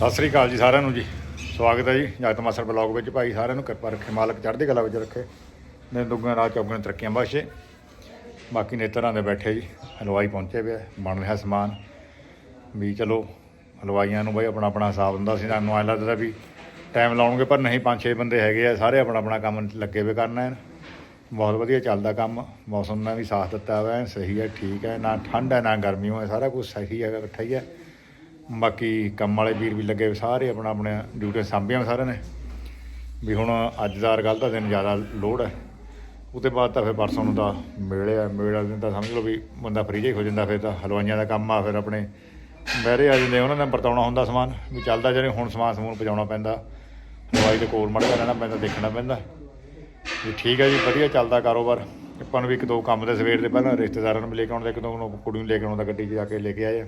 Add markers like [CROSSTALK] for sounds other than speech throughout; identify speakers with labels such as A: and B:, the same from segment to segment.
A: ਸਤਿ ਸ੍ਰੀ ਅਕਾਲ ਜੀ ਸਾਰਿਆਂ ਨੂੰ ਜੀ। ਸਵਾਗਤ ਹੈ ਜੀ ਜਗਤ ਮਾਸਰ ਬਲੌਗ ਵਿੱਚ। ਭਾਈ ਸਾਰਿਆਂ ਨੂੰ ਕਿਰਪਾ ਰੱਖੇ, ਮਾਲਕ ਚੜ੍ਹਦੀ ਕਲਾ ਵਿੱਚ ਰੱਖੇ। ਨੇ ਦੁੱਗਾਂ ਰਾਹ ਚੌਗਾਂ ਤਰੱਕੀਆਂ ਬਖਸ਼ੇ। ਬਾਕੀ ਨੇਤਰਾਂ ਦੇ ਬੈਠੇ ਜੀ, ਹਲਵਾਈ ਪਹੁੰਚੇ ਪਿਆ ਬਣ ਰਿਹਾ ਸਮਾਨ। ਵੀ ਚਲੋ, ਹਲਵਾਈਆਂ ਨੂੰ ਬਈ ਆਪਣਾ ਆਪਣਾ ਹਿਸਾਬ ਹੁੰਦਾ ਸੀ, ਸਾਨੂੰ ਐਂ ਲੱਗਦਾ ਵੀ ਟਾਈਮ ਲਾਉਣਗੇ, ਪਰ ਨਹੀਂ, ਪੰਜ ਛੇ ਬੰਦੇ ਹੈਗੇ ਆ, ਸਾਰੇ ਆਪਣਾ ਆਪਣਾ ਕੰਮ ਲੱਗੇ ਵੇ ਕਰਨਾ ਹੈ ਬਹੁਤ ਵਧੀਆ ਚੱਲਦਾ ਕੰਮ, ਮੌਸਮ ਨੇ ਵੀ ਸਾਥ ਦਿੱਤਾ ਹੋਇਆ ਹੈ ਸਹੀ ਹੈ, ਠੀਕ ਹੈ, ਨਾ ਠੰਡ ਹੈ, ਨਾ ਗਰਮੀ ਹੈ ਸਾਰਾ ਕੁਝ ਸਹੀ ਹੈਗਾ, ਇਕੱਠਾ ਹੀ ਹੈ। ਬਾਕੀ ਕੰਮ ਵਾਲੇ ਵੀਰ ਵੀ ਲੱਗੇ ਸਾਰੇ ਆਪਣਾ ਆਪਣੇ ਡਿਊਟੀ ਸਾਂਭੀਆਂ ਸਾਰਿਆਂ ਨੇ। ਵੀ ਹੁਣ ਅੱਜ ਦਾ ਗੱਲ ਦਾ ਦਿਨ ਜ਼ਿਆਦਾ ਲੋਡ ਹੈ। ਉਹਦੇ ਬਾਅਦ ਤਾਂ ਫਿਰ ਪਰਸੋਂ ਨੂੰ ਤਾਂ ਮੇਲੇ ਮੇਲਾ ਦਿਨ ਤਾਂ ਸਮਝ ਲਓ ਵੀ ਬੰਦਾ ਫਰੀ ਜਿਹਾ ਹੀ ਹੋ ਜਾਂਦਾ ਫਿਰ ਤਾਂ ਹਲਵਾਈਆਂ ਦਾ ਕੰਮ ਆ, ਫਿਰ ਆਪਣੇ ਬਹਿਰੇ ਆ ਜਾਂਦੇ ਉਹਨਾਂ ਨੇ ਵਰਤਾਉਣਾ ਹੁੰਦਾ ਸਮਾਨ। ਵੀ ਚੱਲਦਾ ਜਿਹੜੇ ਹੁਣ ਸਮਾਨ ਸਮੂਨ ਪਹੁੰਚਾਉਣਾ ਪੈਂਦਾ, ਹਲਵਾਈ ਦੇ ਕੋਲ ਮੜਦਾ ਰਹਿਣਾ ਪੈਂਦਾ, ਦੇਖਣਾ ਪੈਂਦਾ। ਵੀ ਠੀਕ ਹੈ ਜੀ, ਵਧੀਆ ਚੱਲਦਾ ਕਾਰੋਬਾਰ। ਆਪਾਂ ਨੂੰ ਵੀ ਇੱਕ ਦੋ ਕੰਮ ਦੇ ਸਵੇਰ ਦੇ ਪਹਿਲਾਂ ਰਿਸ਼ਤੇਦਾਰਾਂ ਨੂੰ ਲੈ ਕੇ ਆਉਣ ਇੱਕ ਦੋ ਨੂੰ ਕੁੜੀ ਨੂੰ ਲੈ ਕੇ ਆਉਣ ਦਾ, ਗੱਡੀ 'ਚ ਜਾ ਕੇ ਲੈ ਕੇ ਆਏ ਆ।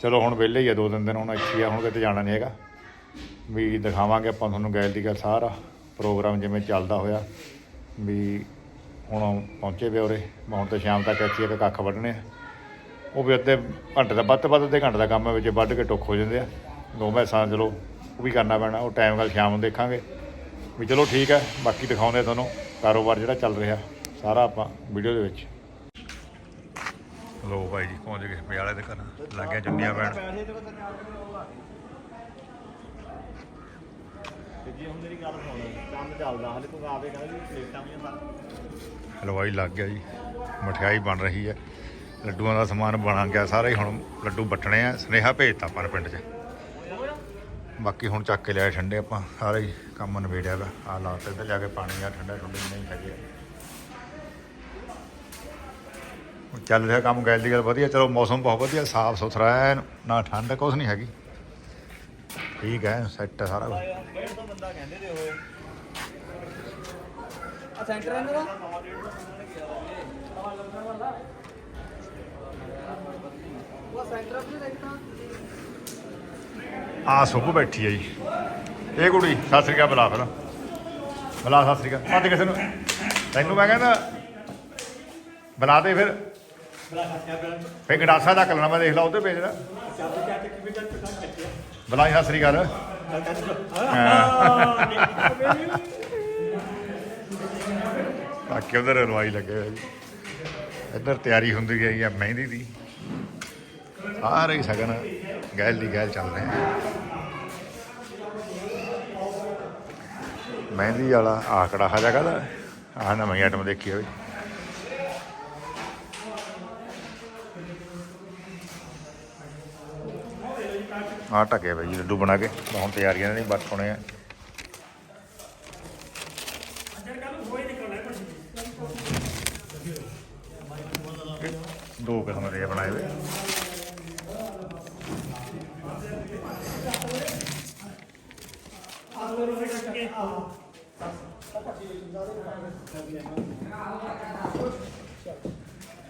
A: ਚਲੋ ਹੁਣ ਵਿਹਲੇ ਹੀ ਆ, ਦੋ ਤਿੰਨ ਦਿਨ ਹੁਣ ਇੱਥੇ ਆ, ਹੁਣ ਕਿਤੇ ਜਾਣਾ ਨਹੀਂ ਹੈਗਾ। ਵੀ ਦਿਖਾਵਾਂਗੇ ਆਪਾਂ ਤੁਹਾਨੂੰ ਗੈਲ ਦੀ ਗੱਲ ਸਾਰਾ, ਪ੍ਰੋਗਰਾਮ ਜਿਵੇਂ ਚੱਲਦਾ ਹੋਇਆ। ਵੀ ਹੁਣ ਪਹੁੰਚੇ ਵੇ ਉਰੇ ਹੁਣ ਤਾਂ ਸ਼ਾਮ ਤੱਕ ਇੱਥੇ ਇੱਕ ਕੱਖ ਵੱਢਣੇ ਆ। ਉਹ ਵੀ ਅੱਧੇ ਘੰਟੇ ਦਾ, ਵੱਧ ਤੋਂ ਵੱਧ ਅੱਧੇ ਘੰਟੇ ਦਾ ਕੰਮ ਹੈ, ਵਿੱਚ ਵੱਢ ਕੇ ਟੁੱਕ ਹੋ ਜਾਂਦੇ ਆ। ਦੋ ਮੈਸਾਂ ਚਲੋ, ਉਹ ਵੀ ਕਰਨਾ ਪੈਣਾ, ਉਹ ਟਾਈਮ ਗੱਲ ਸ਼ਾਮ ਨੂੰ ਦੇਖਾਂਗੇ। ਵੀ ਚਲੋ ਠੀਕ ਹੈ, ਬਾਕੀ ਦਿਖਾਉਂਦੇ ਤੁਹਾਨੂੰ ਕਾਰੋਬਾਰ ਜਿਹੜਾ ਚੱਲ ਰਿਹਾ, ਸਾਰਾ ਆਪਾਂ ਵੀਡੀਓ ਦੇ ਵਿੱਚ। ਲੋ ਭਾਈ ਜੀ ਪਹੁੰਚ ਗਏ ਪਜਾਲੇ ਦੇ ਘਰ ਲੱਗਿਆ ਚੁੰਨੀਆਂ ਪੈਣ।
B: ਜੀ ਹੁਣ ਮੇਰੀ ਗੱਲ ਸੁਣ ਕੰਮ ਚੱਲਦਾ। ਹਲੇ ਤੂੰ ਆਵੇ ਕਹਿੰਦਾ ਵੀ ਪਲੇਟਾਂ ਵੀ ਆ
A: ਹਲਵਾਈ ਲੱਗ ਗਿਆ ਜੀ। ਮਠਿਆਈ ਬਣ ਰਹੀ ਹੈ। ਲੱਡੂਆਂ ਦਾ ਸਮਾਨ ਬਣ ਗਿਆ ਸਾਰਾ ਹੀ। ਹੁਣ ਲੱਡੂ ਵੱਟਣੇ ਆ। ਸਨੇਹਾ ਭੇਜਤਾ ਆਪਾਂ ਨੇ ਪਿੰਡ 'ਚ। ਬਾਕੀ ਹੁਣ ਚੱਕ ਕੇ ਲਿਆਏ ਠੰਡੇ ਆਪਾਂ। ਸਾਰੇ ਕੰਮ ਨਵੇੜਿਆ ਵਾ। ਆ ਲਾ ਤੇ ਜਾ ਕੇ ਪਾਣੀ ਆ ਠੰਡਾ ਠੰਡੇ ਨਹੀਂ ਹੈਗੇ ਹੁਣ ਚੱਲ ਰਿਹਾ ਕੰਮ ਗੈਲ ਦੀ ਗੱਲ ਵਧੀਆ ਚਲੋ ਮੌਸਮ ਬਹੁਤ ਵਧੀਆ ਸਾਫ਼ ਸੁਥਰਾ ਹੈ ਨਾ ਠੰਡ ਕੁਛ ਨਹੀਂ ਹੈਗੀ। ਠੀਕ ਹੈ ਸੈੱਟ ਹੈ ਸਾਰਾ
C: ਆ ਸੈਂਟਰ ਇਹਨਾਂ ਦਾ ਉਹ ਸੈਂਟਰ ਆਪਣੇ ਦੇਖਤਾ
A: ਆ ਸੁੱਭ ਬੈਠੀ ਹੈ ਜੀ। ਇਹ ਕੁੜੀ ਸਤਿ ਸ੍ਰੀ ਅਕਾਲ ਬੁਲਾ ਫਿਰ। ਬੁਲਾ ਸਤਿ ਸ੍ਰੀ ਅਕਾਲ। ਅੱਜ ਕਿਸੇ ਨੂੰ। ਤੈਨੂੰ ਮੈਂ ਕਹਿੰਦਾ ਬੁਲਾ ਦੇ ਫਿਰ। ਫੇ ਗੜਾਸਾ ਦਾ ਕਲਣਾ ਮੈਂ ਦੇਖ ਲਾ ਉਹਦੇ ਭੇਜਦਾ ਬੁਲਾਈ ਸਤਿ ਸ੍ਰੀ ਅਕਾਲ। ਬਾਕੀ ਉਧਰ ਰਲਵਾਈ ਲੱਗੇ ਹੋਏ ਇੱਧਰ ਤਿਆਰੀ ਹੁੰਦੀ ਗਈ ਹੈ ਮਹਿੰਦੀ ਦੀ। ਸਾਰੇ ਹੀ ਸਗਨ ਗੈਲ ਦੀ ਗੈਲ ਚੱਲ ਰਹੇ ਆ। ਮਹਿੰਦੀ ਵਾਲਾ ਆਕੜਾ ਹਜਾ ਕਹਦਾ ਆਹ ਨਵੀਂ ਆਈਟਮ ਦੇਖੀ ਹੋਈ। ਆ ਟਕੇ ਬਈ ਲੱਡੂ ਬਣਾ ਕੇ। ਹੁਣ ਤਿਆਰੀਆਂ ਨੇ ਬਸ ਹੋਣੇ ਆ। ਇਹ ਦੋ ਕਿਸਮ ਦੇ ਬਣਾਏ ਹੋਏ।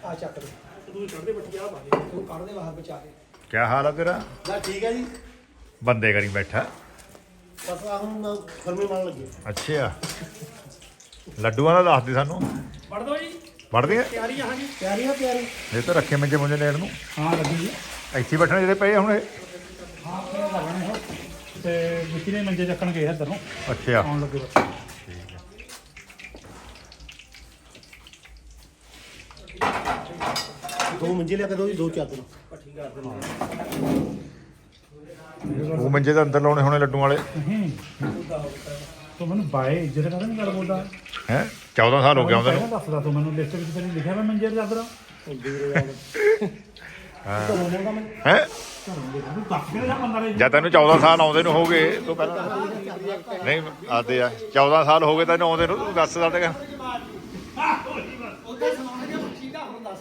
C: ਆ ਚੱਕ ਦੇ। ਤੂੰ ਛੱਡ ਦੇ ਬੱਟੀ ਆ ਬਾਹਰ ਤੂੰ ਕੱਢ ਦੇ ਬਾਹਰ ਬਚਾ ਕੇ।
A: ਕੀ ਹਾਲ ਆ ਤੇਰਾ?
B: ਨਾ ਠੀਕ ਹੈ ਜੀ।
A: ਬੰਦੇ ਕਰੀ ਬੈਠਾ।
B: ਬਸ ਆ ਹੁਣ ਫਰਮੇ ਮਾਰਨ ਲੱਗੇ
A: ਅੱਛਾ ਲੱਡੂਆਂ ਦਾ ਦੱਸ ਦੇ ਸਾਨੂੰ।
C: ਵੜ ਦੋ ਜੀ।
A: ਵੜਦੇ ਆ?
C: ਤਿਆਰੀ ਆ ਹਾਂ ਜੀ
B: ਤਿਆਰੀ ਆ ਤਿਆਰੀ।
A: ਇਹ ਤਾਂ ਰੱਖੇ ਮੰਜੇ ਮੁੰਜੇ ਲੈਣ ਨੂੰ।
C: ਹਾਂ ਲੱਗੀ ਜੀ।
A: ਇੱਥੇ ਬੈਠਣੇ ਜਿਹੜੇ ਪਏ ਆ ਹੁਣ ਇਹ?
C: ਹਾਂ ਆਪਣੇ ਲੱਗਣੇ ਹੋ ਤੇ ਵਿੱਕੀ ਨੇ ਮੰਜੇ ਚੱਕਣ ਗਏ ਇੱਧਰ
A: ਅੱਛਾ
C: ਆਉਣ ਲੱਗੇ ਬੱਚੇ।
A: ਠੀਕ ਹੈ
B: ਦੋ ਮੰਜੇ ਲਿਆ ਕੇ ਦੋ ਜੀ ਦੋ ਚਾਦਰ।
A: ਉਹ ਮੰਜੇ ਦੇ ਅੰਦਰ ਲਾਉਣੇ ਹੋਣੇ ਲੱਡੂ ਵਾਲੇ।
C: ਨਹੀਂ ਤੂੰ ਮੈਨੂੰ ਬਾਏ ਇੱਜ਼ਤ ਕਰਦਾ ਨਹੀਂ ਗੱਲ ਬੋਲਦਾ।
A: ਹੈ? 14 ਸਾਲ ਹੋ ਗਏ ਆਉਂਦੇ
C: ਪਹਿਲਾਂ
A: ਨੂੰ
C: ਦੱਸਦਾ ਤੂੰ ਮੈਨੂੰ ਲਿਸਟ ਵਿੱਚ ਤੇਰੀ ਲਿਖਿਆ ਵਾ ਮੰਜੇ ਤੇ ਚਾਦਰ
A: ਹੈ?
C: ਤੂੰ ਦੱਸ ਕੇ ਜਾ ਬੰਦਾ ਨੇ
A: ਜਾਂ ਤੈਨੂੰ 14 ਸਾਲ ਆਉਂਦੇ ਨੂੰ ਹੋ ਗਏ ਤੂੰ ਪਹਿਲਾਂ ਨਹੀਂ ਆਦੇ ਆ। 14 ਸਾਲ ਹੋ ਗਏ ਤੈਨੂੰ ਆਉਂਦੇ ਨੂੰ ਤੂੰ ਦੱਸ ਸਕਦੇ ਹਾਂ
C: ਉਹਦੇ ਸਮਾਨ ਦੇ ਬੱਚੀ ਦਾ ਹੁਣ ਦੱਸ ਕੀ ਕੀ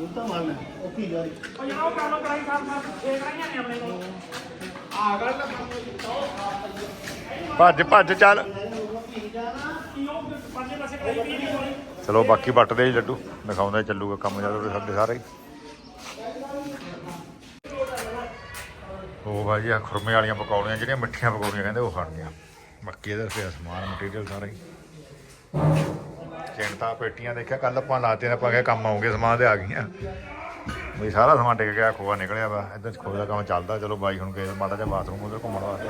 A: ਉਹ
B: ਤਾਂ ਮਾਰਨਾ ਉਹ ਕੀ ਗਾਈ
C: ਉਹ ਯਾਰ ਉਹ ਕੰਮ ਕਰਾਈ ਕਰ ਮਾਰ ਦੇਖ ਰਹੀਆਂ ਨੇ ਆਪਣੇ ਕੋਲ। ਆ ਗੱਲ ਤਾਂ
A: ਭੱਜ ਭੱਜ ਚੱਲ। ਚਲੋ ਬਾਕੀ ਵੱਟਦੇ ਜੀ ਲੱਡੂ। ਦਿਖਾਉਂਦਾ ਚੱਲੂਗਾ ਕੰਮ ਜਦੋਂ ਸਾਡੇ ਸਾਰੇ। ਉਹ ਭਾਜੀ ਆ ਖੁਰਮੇ ਵਾਲੀਆਂ ਪਕੌੜੀਆਂ ਜਿਹੜੀਆਂ ਮਿੱਠੀਆਂ ਪਕੌੜੀਆਂ ਕਹਿੰਦੇ ਉਹ ਖਾਣੀਆਂ ਬਾਕੀ ਇਹਦਾ ਪਿਆ ਸਮਾਨ ਮਟੀਰੀਅਲ ਸਾਰਾ। ਹੀ ਚਿੰਤਾ ਪੇਟੀਆਂ ਦੇਖਿਆ ਕੱਲ ਆਪਾਂ ਲਾਤੇ ਨੇ ਆਪਾਂ ਕਿਹਾ ਕੰਮ ਆਉਂਗੇ ਸਮਾਨ ਤੇ ਆ ਗਈਆਂ। ਬਈ ਸਾਰਾ ਸਮਾਨ ਟਿਕ ਗਿਆ ਖੋਆ ਨਿਕਲਿਆ ਵਾ ਇਧਰ ਖੋਏ ਦਾ ਕੰਮ ਚੱਲਦਾ ਚਲੋ ਬਾਈ ਹੁਣ ਗਏ ਮਾੜਾ ਜਿਹਾ ਬਾਥਰੂਮ ਉਧਰ ਘੁੰਮਣ ਵਾਸਤੇ।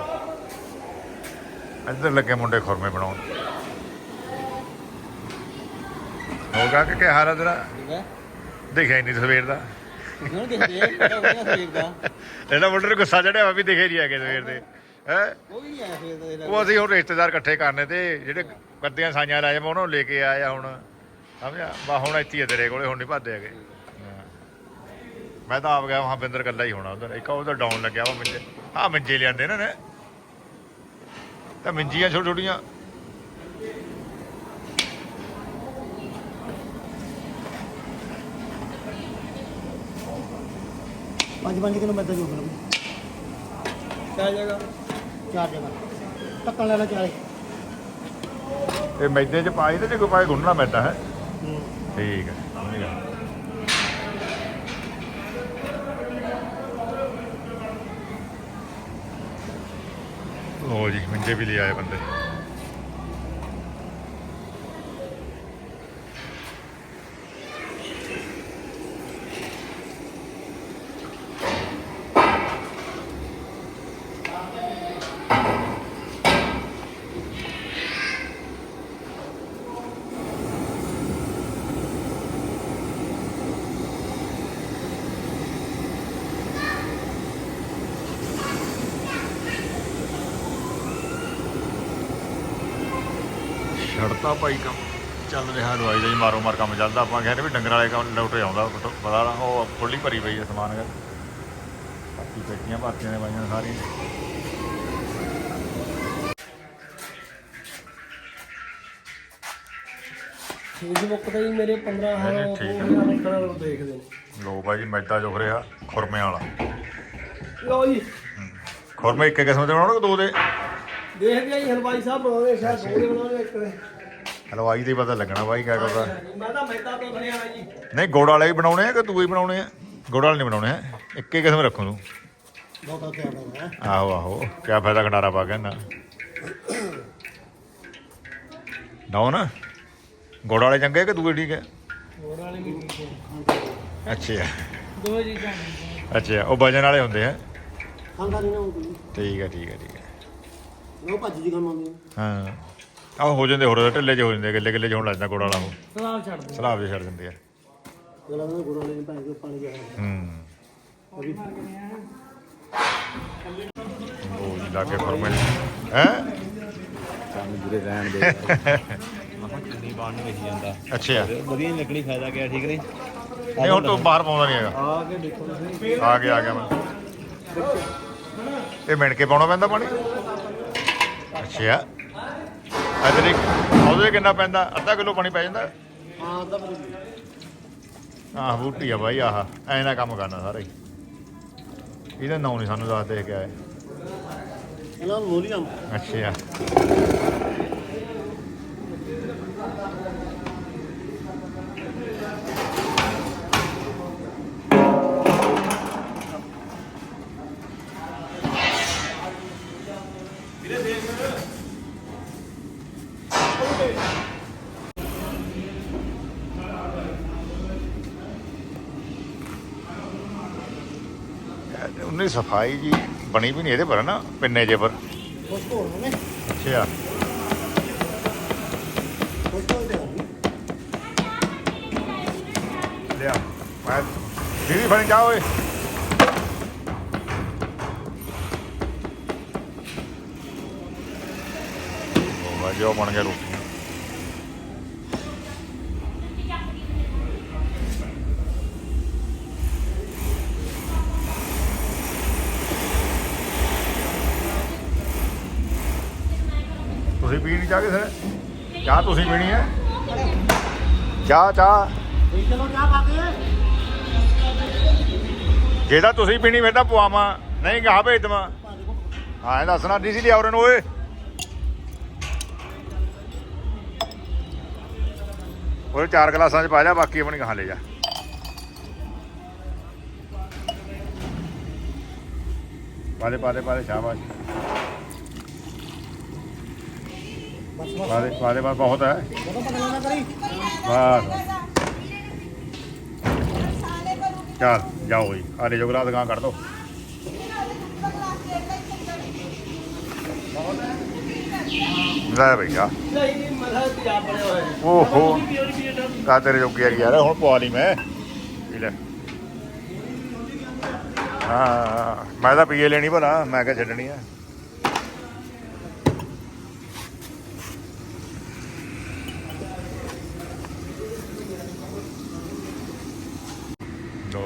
A: ਇੱਧਰ ਲੱਗੇ ਮੁੰਡੇ ਖੁਰਮੇ ਬਣਾਉਣ। ਹੋਗਾ ਕਿ ਕੀ ਹਾਲ ਹੈ ਤੇਰਾ? ਦਿਖਿਆ ਹੀ ਨਹੀਂ ਸਵੇਰ ਦਾ।
B: ਹੁਣ ਦੇਖਦੇ ਸਵੇਰ ਦਾ?
A: ਇਹਦਾ ਮੁੰਡੇ ਨੂੰ ਗੁੱਸਾ ਚੜਿਆ ਵਾ ਵੀ ਦਿਖੇ ਨਹੀਂ ਹੈਗੇ ਸਵੇਰ ਦੇ। ਹੈ?
B: ਕੋਈ ਨਹੀਂ ਆਇਆ ਸਵੇਰ ਦਾ
A: ਉਹ ਅਸੀਂ ਹੁਣ ਰਿਸ਼ਤੇਦਾਰ ਇਕੱਠੇ ਕਰਨੇ ਤੇ ਜਿਹੜੇ ਗੱਦੀਆਂ ਸਾਈਆਂ ਲੈ ਜਾਵਾਂ ਉਹਨਾਂ ਨੂੰ ਲੈ ਕੇ ਆਇਆ ਹੁਣ। ਸਮਝਿਆ? ਬਾ ਹੁਣ ਇੱਥੇ ਹੀ ਆ ਤੇਰੇ ਕੋਲੇ ਹੁਣ ਨਹੀਂ ਭੱਜਦੇ ਹੈਗੇ। ਹਾਂ। ਮੈਂ ਤਾਂ ਆਪ ਗਿਆ ਵਾਂ ਬਿੰਦਰ ਇਕੱਲਾ ਹੀ ਹੋਣਾ ਉਧਰ। ਇੱਕ ਉਧਰ ਡਾਊਨ ਲੱਗਿਆ ਵਾ ਮੰਜੇ। ਆ ਮੰਜੇ ਲਿਆਂਦੇ ਇਹਨਾਂ। ਨੇ ਤਾਂ ਮੰਜੀਆਂ ਛੋਟੀਆਂ ਛੋਟੀਆਂ।
C: ਪੰਜ ਪੰਜ ਕਿਲੋ ਮੈਦਾ ਜੋੜ ਲਓ।
B: ਕਿਆ ਜਗ੍ਹਾ?
C: ਚਾਰ ਜਗ੍ਹਾ। ਟੱਕਣ ਲੈਣਾ ਚਾਰੇ।
A: ਇਹ ਮੈਦੇ ਚ ਪਾਈ ਤੇ ਜੇ ਕੋਈ ਪਾਏ ਗੁੰਨਣਾ ਮੈਦਾ ਹੈ? ਠੀਕ ਹੈ। ਸਮਝ ਗਿਆ। ਲੋ ਜੀ ਮੰਜੇ ਵੀ ਲੈ ਆਏ ਬੰਦੇ। ਛੜਤਾ ਭਾਈ ਕੰਮ ਚੱਲ ਰਿਹਾ ਦਵਾਈ ਦਾ ਹੀ ਮਾਰੋ ਮਾਰ ਕੰਮ ਚੱਲਦਾ। ਆਪਾਂ ਕਹਿੰਦੇ ਵੀ ਡੰਗਰ ਵਾਲੇ ਕੰਮ ਲੋਟੇ ਆਉਂਦਾ ਪਤਾ ਪਤਾ ਨਾ ਉਹ ਫੁੱਲੀ ਭਰੀ ਪਈ ਹੈ ਸਮਾਨ ਕਰ ਬਾਕੀ ਪੇਟੀਆਂ ਭਰਤੀਆਂ ਨੇ ਬਾਈਆਂ ਸਾਰੀਆਂ।
C: ਫੇਸਬੁੱਕ ਤੇ ਵੀ ਮੇਰੇ 15
A: ਨਹੀਂ,
C: ਹਾਂ
A: ਠੀਕ ਹੈ।
C: ਲੋਕ ਦੇਖਦੇ ਨੇ।
A: ਲੋ ਭਾਈ ਜੀ ਮੈਦਾ ਜੁਖ ਰਿਹਾ ਖੁਰਮੇ ਵਾਲਾ।
C: ਲਓ ਜੀ।
A: ਖੁਰਮੇ ਇੱਕ ਕਿਸਮ ਦੇ ਬਣਾਉਣਗੇ ਦੋ ਦੇ?
C: ਦੇਖਦੇ ਆਂ ਜੀ ਹਲਵਾਈ ਸਾਹਿਬ ਬਣਾਉਂਦੇ ਸ਼ਾਇਦ ਦੋ ਦੇ ਬਣਾਉਂਦੇ ਇੱਕ ਦੇ।
A: ਹਲਵਾਈ ਤੇ ਹੀ ਪਤਾ ਲੱਗਣਾ ਭਾਈ ਕਿਆ ਕਰਦਾ।
C: ਮੈਂ ਤਾਂ ਮੈਦਾ ਤੋਂ ਬਣਿਆ ਹੋਇਆ ਜੀ।
A: ਨਹੀਂ ਗੁੜ ਵਾਲੇ ਵੀ ਬਣਾਉਣੇ ਆ ਕਿ ਤੂੰ ਹੀ ਬਣਾਉਣੇ ਆ? ਗੁੜ ਵਾਲੇ ਨਹੀਂ ਬਣਾਉਣੇ ਆ ਇੱਕੇ ਕਿਸਮ ਰੱਖੋ ਤੂੰ।
C: ਬਹੁਤਾ ਧਿਆਨ ਦੇਣਾ
A: ਆਹੋ ਆਹੋ ਕਿਆ ਫਾਇਦਾ ਖੰਡਾਰਾ ਪਾ ਕੇ ਨਾ। ਨਾ ਨਾ ਗੁੜ ਵਾਲੇ ਚੰਗੇ ਕਿ ਦੂਏ ਠੀਕ ਹੈ?
C: ਹੋਰ ਵਾਲੇ ਵੀ ਠੀਕ ਹੈ।
A: ਅੱਛਾ।
C: ਦੋ ਚੀਜ਼ਾਂ
A: ਅੱਛਾ ਉਹ ਵਜਨ ਵਾਲੇ ਹੁੰਦੇ ਆ।
C: ਖਾਂਦਾ ਨਹੀਂ ਨਾ
A: ਠੀਕ ਹੈ ਠੀਕ ਹੈ ਠੀਕ ਹੈ।
C: ਉਹ ਭੱਜ ਜੀ ਕੰਮ ਆਉਂਦੀ
A: ਹਾਂ। ਆਹ ਹੋ ਜਾਂਦੇ ਹੋਰ ਢਿੱਲੇ ਜਿਹੇ ਹੋ ਜਾਂਦੇ ਗੱਲੇ ਗੱਲੇ ਜਿਹੇ ਹੋਣ ਲੱਗ ਜਾਂਦਾ ਗੁੜ ਵਾਲਾ ਉਹ।
C: ਸਲਾਹ ਛੱਡ ਦੇ
A: ਸਲਾਬ ਜਿਹੇ ਛੱਡ ਦਿੰਦੇ ਆ।
C: ਗਲਾ ਦਾ ਗੁਰਾਂ ਵਾਲੇ ਨੇ ਭਾਈ ਕੇ ਪਾਣੀ ਗਿਆ
A: ਹੂੰ। ਉਹ ਜੀ ਲਾਗੇ ਫਰਮੇ ਹੈ?
B: ਸਾਨੂੰ ਬੁਰੇ ਰਹਿਣ ਦੇ। ਮਹਾਂ ਚੁੰਨੀ ਬਾਣ ਨਹੀਂ ਜਾਂਦਾ।
A: ਅੱਛਾ।
B: ਵਧੀਆ ਲੱਗਣੀ ਫਾਇਦਾ ਕਿਆ ਠੀਕ ਨਹੀਂ?
A: ਨਹੀਂ ਹੁਣ ਤੋਂ ਬਾਹਰ ਪਾਉਂਦਾ ਨਹੀਂ ਹੈਗਾ।
C: ਆ ਕੇ ਦੇਖੋ ਤੁਸੀਂ।
A: ਆ ਗਿਆ ਆ ਗਿਆ ਮੈਂ। ਇਹ ਮਿਣ ਕੇ ਪਾਉਣਾ ਪੈਂਦਾ ਪਾਣੀ? ਅੱਛਾ। ਅਦਰਿਕ ਉਹਦੇ ਕਿੰਨਾ ਪੈਂਦਾ? ਅੱਧਾ ਕਿਲੋ ਪਾਣੀ ਪੈ ਜਾਂਦਾ?
C: ਹਾਂ
A: ਆਹ ਬੂਟੀ ਆ ਬਾਈ ਆਹ। ਐਂ ਦਾ ਕੰਮ ਕਰਨਾ ਸਾਰਾ ਇਹਦਾ ਨਾਂ ਨਹੀਂ ਸਾਨੂੰ ਦੱਸ ਦੇ ਕੇ ਆਏ।
C: ਇਹਨਾਂ ਨੂੰ ਮੋਲੀ
A: ਅੱਛਾ ਉਹਨੇ ਸਫ਼ਾਈ ਜੀ ਬਣੀ ਵੀ ਨਹੀਂ ਇਹਦੇ ਪਰ ਨਾ ਪਿੰਨੇ ਜੇ ਪਰ। ਅੱਛਾ। ਲਿਆ। ਮੈਂ ਦੀਦੀ ਫੜ ਜਾ ਓਏ। ਉਹ ਵਾਜੋ ਬਣ ਗਿਆ ਰੋਟੀ। ਤੁਸੀਂ ਪੀਣੀ ਚਾਹ ਕਿਸੇ ਨੇ ਚਾਹ ਤੁਸੀਂ ਪੀਣੀ ਹੈ? ਚਾਹ ਚਾਹ। ਜੇ ਤਾਂ ਤੁਸੀਂ ਪੀਣੀ ਫਿਰ ਤਾਂ ਪਵਾਵਾਂ। ਨਹੀਂ, ਗਾਹ ਭੇਜ ਦੇਵਾਂ। ਹਾਂ, ਇਹ ਦੱਸਣਾ ਡੀਸੀ ਲਿਆਉ ਰਨ ਓਏ। ਉਹ ਚਾਰ ਗਲਾਸਾਂ ਚ ਪਾ ਜਾ ਬਾਕੀ ਆਪਣੀ ਕਹਾਂ ਲੈ ਜਾ। ਪਾ ਦੇ, ਪਾ ਸ਼ਾਬਾਸ਼।
C: ਬਸ
A: ਪਾ ਦੇ ਬਹੁਤ ਹੈ। ਬਸ ਚੱਲ, ਜਾਓ ਜੀ। ਆਲੇ ਜੋਗਲਾ ਦੁਕਾਨ ਗਾਂ ਕੱਢ ਦੋ। ਲੈ ਭਈਆ। ਓਹੋ। ਕਾ ਤੇਰੇ ਜੋਗੀ ਆ। ਯਾਰ ਹੁਣ ਪਵਾ ਲਈ ਮੈਂ। ਪੀ ਲੈ। ਹਾਂ। ਮੈਂ ਤਾਂ ਪੀਏ ਲੈਣੀ ਭਲਾ। ਮੈਂ ਕਿਹਾ ਛੱਡਣੀ ਆ।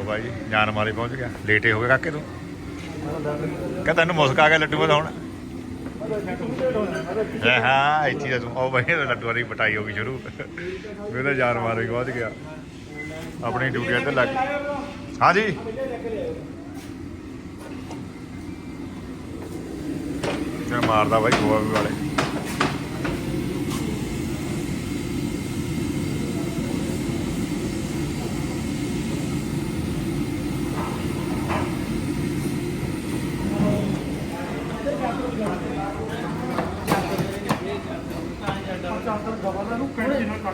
A: ਲੋ ਭਾਈ ਜਾਨ ਮਾਰੇ ਪਹੁੰਚ ਗਿਆ। ਲੇਟੇ ਹੋ ਗਏ ਕਾਕੇ ਤੂੰ। ਕਹ ਤੈਨੂੰ ਮੁਸਕ ਆ ਗਿਆ ਲੱਡੂ ਵਧਾਉਣ। ਹੈ ਹਾਂ ਇੱਥੇ ਹੀ ਤੂੰ ਉਹ ਬਈ ਲੱਡੂਆਂ ਦੀ ਪਟਾਈ ਹੋ ਗਈ ਸ਼ੁਰੂ। ਮੇਰਾ ਜਾਨ ਮਾਰ ਵੀ ਪਹੁੰਚ ਗਿਆ। ਆਪਣੀ ਡਿਊਟੀ ਤੇ ਲੱਗ ਹਾਂਜੀ ਮੈਂ ਮਾਰਦਾ ਬਾਈ ਗੋਆ ਵਾਲੇ
D: ਕਿਹਾ ਤਾਂ ਮੈਂ ਮਿਸਤਰੀ ਮੰਨੇ ਮੇਰਾ ਹੋਇਆ ਮੈਂ ਕਿਹਾ ਤਾਂ ਮੈਂ ਕਰ ਕੈਨੇਡਾ ਪੀ ਛੱਡ ਦੇ ਉੱਪਰ ਜਾ ਕੈਂਚੀ ਮੰਗਾ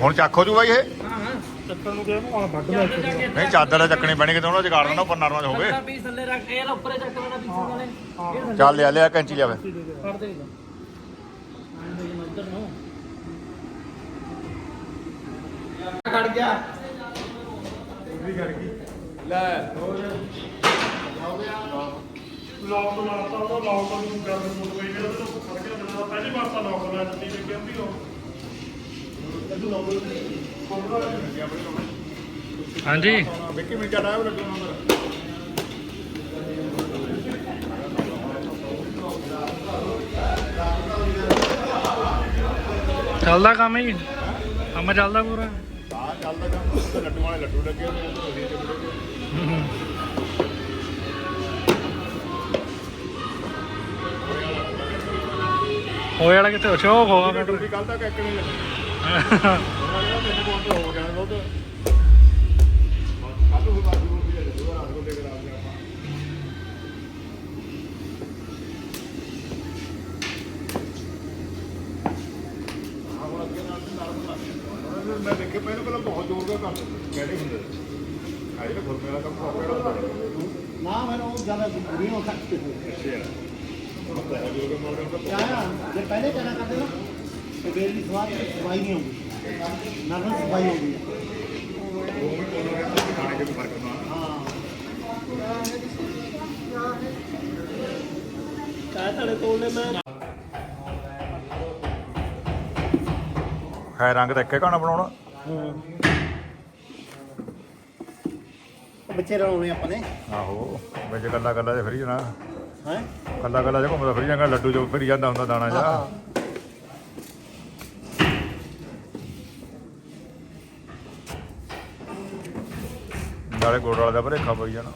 A: ਹੁਣ ਚੱਕ ਹੋ ਜੂ ਬਾਈ ਇਹ?
D: ਹਾਂ ਹਾਂ।
C: ਚੱਕਰ ਨੂੰ ਕਿਹਾ ਨੂੰ ਵੱਢ
D: ਕੇ
A: ਨਹੀਂ ਚਾਦਰ ਚੱਕਣੇ ਪੈਣੇ ਕਿਤੇ ਉਹਨਾਂ ਜਗਾੜ ਦੇਣਾ ਉੱਪਰ ਨਰਮਾ ਹੋਵੇ।
D: ਕੈਨੇਡਾ ਪੀਸ ਥੱਲੇ ਰੱਖ ਇਹ ਉੱਪਰੇ ਚੱਕ ਲੈਣਾ ਪੀਸ ਵਾਲੇ ਇਹ ਥੱਲੇ
A: ਚੱਲ ਲਿਆ ਲਿਆ ਕੈਂਚੀ ਲਿਆਵੇ
D: ਫੜ ਦੇ
C: ਖੜ ਗਿਆ।
E: ਲੌਕ ਲਾਤਾ ਉਹਦਾ ਲੌਕ ਨੂੰ ਗਰਮ ਮੁੱਕ ਪਈ ਜਿਹੜਾ ਤੇ ਫੜ ਕੇ ਜਦੋਂ ਪਹਿਲੀ ਵਾਰ ਤਾਂ ਲੌਕ ਲਾ ਦਿੱਤੀ ਤੇ ਕਿਉਂਕਿ ਉਹ
D: ਹਾਂਜੀ।
A: ਵਿੱਕੀ ਮਿੰਟਾ ਟਾਈਮ ਲੱਗੂ ਨੰਬਰ
D: ਚੱਲਦਾ ਕੰਮ ਹੀ ਕੰਮ ਚੱਲਦਾ ਪੂਰਾ?
A: ਹਾਂ ਚੱਲਦਾ ਕੰਮ। ਲੱਡੂ ਵਾਲੇ ਲੱਡੂ ਲੱਗੇ ਹੋਏ ਨੇ ਨੂੰ ਲੈ ਕੇ ਆ ਗਿਆ ਹਾਂ ਹੁਣ ਅੱਗੇ ਨਾਲ ਨਾਲ ਬਣਾ ਮੈਂ ਦੇਖੇ ਪਹਿਲਾਂ ਪਹਿਲਾਂ ਬਹੁਤ ਜ਼ੋਰ ਦਾ ਕੰਮ ਕਿਹੜੇ ਹੁੰਦੇ ਆਏ ਤਾਂ ਖੁਰਮੇ ਵਾਲਾ ਕੰਮ ਹੁੰਦਾ
C: ਨਾ ਮੈਨੂੰ ਉਹ ਜ਼ਿਆਦਾ ਬੁਰੀ ਹੋ ਸਕਦੀ
A: ਅੱਛਾ।
C: ਜੇ ਪਹਿਲੇ ਕਰਦੇ ਨਾ ਤੇ ਬੇਲ ਦੀ ਸਵਾਦ ਨਹੀਂ ਨਾ ਨਾ ਹਾਂ ਕਾਹ ਤੁਹਾਡੇ ਕੋਲ ਮੈਂ
A: ਹੈ ਰੰਗ ਤਾਂ ਇੱਕੇ ਘਾਣਾ ਬਣਾਉਣਾ।
C: ਬੱਚੇ ਰਲਾਉਣੇ ਆਪਾਂ ਨੇ।
A: ਆਹੋ ਵਿੱਚ ਕੱਲਾ ਕੱਲਾ ਜਿਹਾ ਫਰੀ ਜਾਣਾ।
C: ਹੈ?
A: ਕੱਲਾ ਕੱਲਾ ਜਿਹਾ ਘੁੰਮਦਾ ਫਰੀ ਜਾਂਦਾ ਲੱਡੂ ਜੋ ਫਰੀ ਜਾਂਦਾ ਹੁੰਦਾ ਦਾਣਾ ਜਾ ਨਾਲੇ ਗੋੜ ਵਾਲਾ ਦਾ ਭਰੇਖਾ ਪਈ ਜਾਣਾ।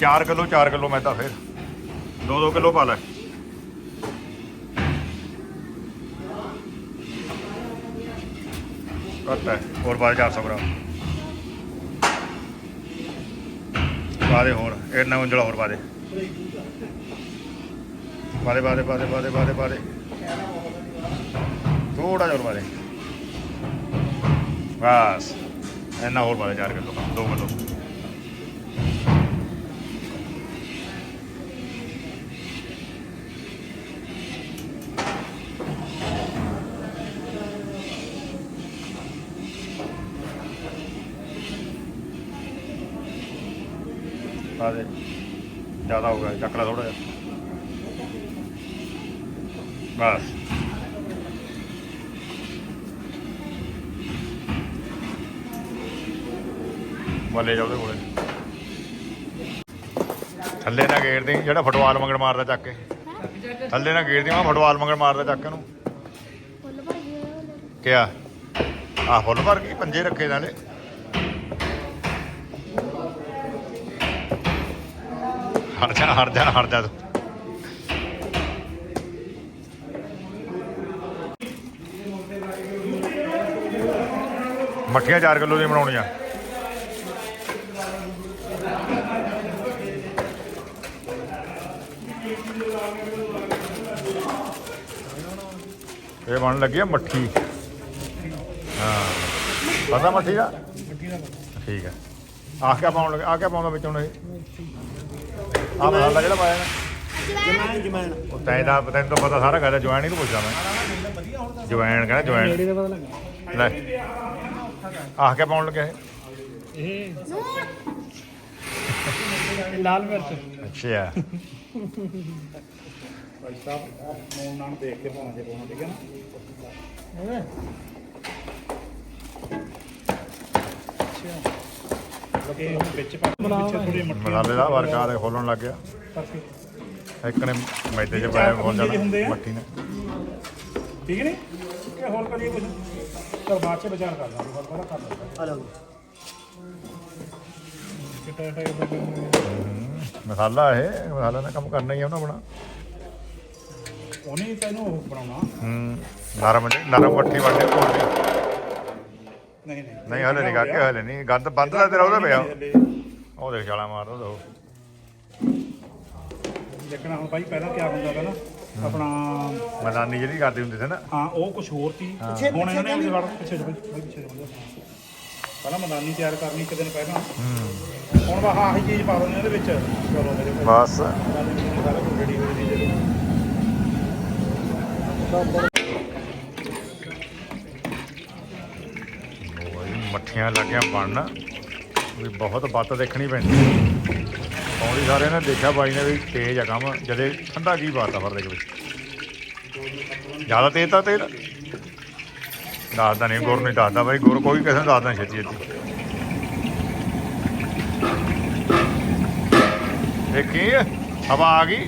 A: ਚਾਰ ਕਿਲੋ 4 ਕਿਲੋ ਮੈਦਾ ਫਿਰ। 2-2 ਕਿਲੋ ਪਾ ਲੈ। ਘੱਟ ਹੈ, ਹੋਰ ਪਾ ਦੇ 400 ਗ੍ਰਾਮ ਪਾ ਦੇ ਹੋਰ ਇਹਨਾਂ ਉਂਜਲਾ ਹੋਰ ਪਾ ਦੇ। ਪਾ ਦੇ ਪਾ ਦੇ ਪਾ ਦੇ ਪਾ ਦੇ ਪਾ ਦੇ ਪਾ ਦੇ। ਥੋੜਾ ਜਿਹਾ ਹੋਰ ਪਾ ਦੇ। ਬਸ ਇਹਨਾਂ ਹੋਰ ਪਾ ਦੇ 4 ਕਿਲੋ। 2 ਕਿਲੋ। ਜ਼ਿਆਦਾ ਹੋ ਗਿਆ ਚੱਕ ਲਾ ਥੋੜਾ ਜਿਹਾ। ਬਸ। ਬੱਲੇ ਜਾ ਉਹਦੇ ਕੋਲੇ। ਥੱਲੇ ਨਾ ਗੇੜ ਦੀ ਜਿਹੜਾ ਫੁੱਟਬਾਲ ਮੰਗਣ ਮਾਰਦਾ ਚੱਕ ਕੇ। ਥੱਲੇ ਨਾ ਗੇੜ ਦੀ ਮੈਂ ਫੁੱਟਬਾਲ ਮੰਗਣ ਮਾਰਦਾ ਚੱਕ ਇਹਨੂੰ।
F: ਫੁੱਲ ਭਰ ਗਏ ਉਹਦੇ।
A: ਕਿਆ? ਆ ਫੁੱਲ ਭਰ ਕੇ ਪੰਜੇ ਰੱਖੇ ਨਾਲੇ। ਹਟ ਜਾ ਹਟ ਜਾ ਹਟ ਜਾ ਮੱਠੀਆਂ 4 ਕਿਲੋ ਦੀਆਂ ਬਣਾਉਣੀਆਂ ਇਹ ਬਣ ਲੱਗੀ ਆ ਮੱਠੀ। ਹਾਂ। ਪਤਾ ਮੱਠੀ ਦਾ? ਠੀਕ ਹੈ ਆਹ ਕਿਆ ਪਾਉਣ ਲੱਗਾ? ਆਹ ਕਿਆ ਪਾਉਂਦਾ ਵਿੱਚ ਹੁਣ ਇਹ? ਆਹ ਮਸਾਲਾ ਜਿਹੜਾ ਪਾਇਆ ਨਾ?
C: ਜਮੈਨ ਜਮੈਨ
A: ਉਹ ਤੈਨੂੰ ਤਾਂ ਤੈਨੂੰ ਤਾਂ ਪਤਾ ਸਾਰਾ ਗੱਲ ਜਵਾਨ ਹੀ ਨੂੰ ਪੁੱਛਦਾ ਮੈਂ। ਜਵਾਨ ਕਹਿੰਦਾ ਜਵਾਨ ਲੈ। ਆਹ ਕਿਆ ਪਾਉਣ ਲੱਗਿਆ ਇਹ?
E: ਲਾਲ ਮਿਰਚ।
A: ਅੱਛਾ
E: ਭਾਈ ਸਾਹਿਬ ਮੋਨ ਨਾਲ ਦੇਖ ਕੇ ਪਾਉਣਾ ਜੇ ਪਾਉਣਾ ਠੀਕ ਹੈ ਨਾ? ਅੱਛਾ ਇਹ ਵਿੱਚ ਪਾ ਪਿੱਛੇ ਥੋੜੀ ਮੱਠੀ
A: ਮਸਾਲੇ ਦਾ ਵਰਕਾ ਦੇ ਖੋਲਣ ਲੱਗ ਗਿਆ। ਇੱਕ ਨੇ ਮੈਦੇ ਚ ਪਾਇਆ ਜ਼ਿਆਦਾ
E: ਆ।
A: ਮੱਠੀ ਨੇ।
E: ਠੀਕ ਨਹੀਂ ਕਿ ਹੋਰ ਕਰੀਏ ਕੁਝ ਚਲ ਬਾਅਦ ਚ ਵਿਚਾਰ ਕਰ ਲਾਂਗੇ ਹੋਰ ਬੜਾ ਕਰ ਲਾਂਗੇ
C: ਆ ਲਓ
E: ਕਿਤਾ ਟਾਈਪ
A: ਮਸਾਲਾ ਇਹ ਮਸਾਲਾ ਦਾ ਕੰਮ ਕਰਨਾ ਹੀ ਆ ਉਹਨਾਂ ਬਣਾ
E: ਉਹਨੇ ਤੈਨੂੰ ਉਹ ਬਣਾਉਣਾ।
A: ਹੂੰ ਨਰਮ ਨਰਮ ਮੱਠੀ ਬਣਨੀ ਕੋਲ ਦੀ
E: ਨਹੀਂ ਨਹੀਂ।
A: ਨਹੀਂ ਹਲੇ ਨਹੀਂ ਕਾਕੇ ਹਲੇ ਨਹੀਂ। ਗੰਦ ਬੰਦ ਦਾ ਤੇਰਾ ਉਹਦਾ ਪਿਆ। ਉਹ ਦੇਖ ਛਾਲਾ ਮਾਰਦਾ ਉਹ
E: ਦੇਖਣਾ ਹੁਣ ਭਾਈ ਪਹਿਲਾਂ ਕੀ ਹੁੰਦਾ ਤਾ ਨਾ ਆਪਣਾ
A: ਮਨਾਨੀ ਜਿਹੜੀ ਕਰਦੀ ਹੁੰਦੀ ਸੀ ਨਾ।
E: ਹਾਂ ਉਹ ਕੁਝ ਹੋਰ ਸੀ। ਹੁਣ ਇਹਨਾਂ ਨੇ ਵੜ ਪਿੱਛੇ ਜਿਹੇ ਭਾਈ ਪਿੱਛੇ ਜਿਹੇ ਪਹਿਲਾਂ ਮਦਾਨੀ ਤਿਆਰ ਕਰਨੀ ਇੱਕ ਦਿਨ ਪਹਿਲਾਂ। ਹੁਣ ਵਾ ਆਹੀ ਚੀਜ਼ ਪਾ ਦਿੰਦੇ ਇਹਦੇ ਵਿੱਚ। ਚਲੋ ਮੇਰੇ ਕੋਲ
A: ਬਸ।
E: ਸਾਰਾ ਕੁਝ ਰੈਡੀ ਹੋ ਜੀ ਜਦੋਂ
A: ਉਹ ਬਾਈ ਲੱਗੀਆਂ ਬਣਨ। ਵੀ ਬਹੁਤ ਬੱਤ ਦੇਖਣੀ ਪੈਂਦੀ। ਪੌੜੀ ਸਾਰਿਆਂ ਨੇ ਦੇਖਿਆ ਬਾਈ ਨੇ ਵੀ ਤੇਜ਼ ਆ ਕੰਮ। ਜਦੇ ਠੰਡਾ ਕੀ ਬਾਤ ਆ ਫਿਰ ਦੇ ਵਿੱਚ ਜ਼ਿਆਦਾ ਤੇਜ਼ ਤਾਂ ਤੇਲ ਦੱਸਦਾ ਨਹੀਂ ਗੁਰ ਨਹੀਂ ਦੱਸਦਾ ਬਾਈ। ਗੁਰ ਕੋਈ ਕਿਸੇ ਨੂੰ ਦੱਸਦਾ ਛੇਤੀ ਛੇਤੀ। ਦੇਖੀ ਹਵਾ ਆ ਗਈ?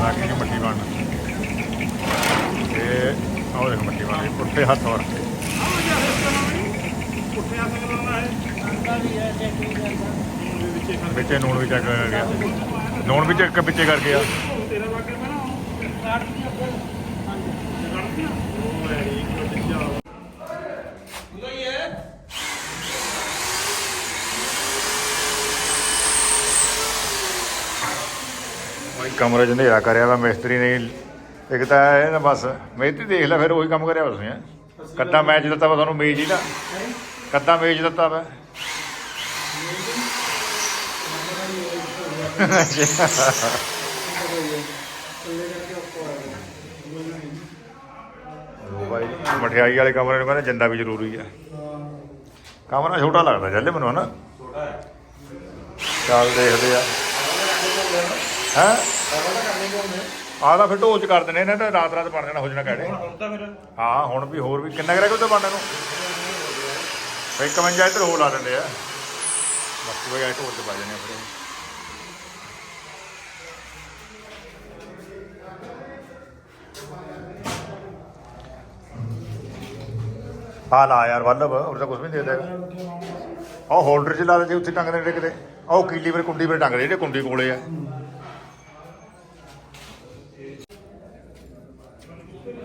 A: ਆ ਗਈ ਜੀ ਬਣ ਇਹ, ਆਹ ਦੇਖ ਮੱਠੀ ਬਣ ਪੁੱਠੇ ਹੱਥ ਵਰ
E: ਪੁੱਠਿਆ
A: ਵਿੱਚੇ ਨੂਣ ਵੀ ਚੱਕ ਗਿਆ। ਨੂਣ ਵੀ ਚੱਕ ਵਿੱਚੇ ਕਰ ਗਿਆ।
E: ਤੇਰਾ ਲੱਗ ਰਿਹਾ ਨਾ
A: ਉਹੀ ਕਮਰੇ 'ਚ ਹਨੇਰਾ ਕਰਿਆ ਵਾ, ਮਿਸਤਰੀ ਨੇ ਇੱਕ ਤਾਂ ਇਹ ਨਾ ਬਸ ਮਿਹਨਤੀ ਦੇਖ ਲੈ ਫਿਰ ਉਹੀ ਕੰਮ ਕਰਿਆ ਵਾ ਤੁਸੀਂ, ਹੈਂ। ਕੱਦਾ ਮੈਚ ਦਿੱਤਾ ਵਾ ਤੁਹਾਨੂੰ ਮੇਜ ਹੀ ਦਾ ਕੱਦਾ ਮੇਜ ਦਿੱਤਾ ਵਾ ਉਹ ਬਾਈ ਮਠਿਆਈ ਵਾਲੇ ਕਮਰੇ ਨੂੰ ਕਹਿੰਦੇ ਜਿੰਦਾ ਵੀ ਜ਼ਰੂਰੀ ਆ। ਕਮਰਾ ਛੋਟਾ ਲੱਗਦਾ, ਚੱਲੇ ਮੈਨੂੰ, ਹਨਾ? ਚੱਲ ਦੇਖਦੇ ਆ। ਹੈ? ਆਹ ਤਾਂ ਫਿਰ ਢੋਚ ਕਰ ਦਿੰਦੇ ਨੇ ਤਾਂ ਰਾਤ ਰਾਤ ਬਣ ਜਾਣਾ ਹੋ ਜਾਣਾ ਕਹੜੇ
E: ਹੁਣ ਤਾਂ ਫਿਰ
A: ਹਾਂ ਹੁਣ ਵੀ ਹੋਰ ਵੀ ਕਿੰਨਾ ਕਰਿਆ ਕੋਈ ਬਣਨ ਨੂੰ? ਫੇ 51 ਇੱਧਰ ਹੋਰ ਲਾ ਦਿੰਦੇ ਆ। ਬਾਕੀ ਆ ਢੋਚ ਚ ਪਾ ਆ ਫਿਰ। ਆ ਲਾ ਯਾਰ ਵੱਲਭ ਉਹ ਤਾਂ ਕੁਝ ਵੀ ਨਹੀਂ ਦੇ ਦੇਗਾ ਉਹ ਹੋਲਡਰ ਚ ਲਾ ਦੇ ਉੱਥੇ ਟੰਗਦੇ ਨੇ ਕਿਤੇ। ਉਹ ਕੀਲੀ ਪਰ ਕੁੰਡੀ ਪਰ ਟੰਗਦੇ ਜਿਹੜੇ ਕੁੰਡੀ ਕੋਲੇ ਆ।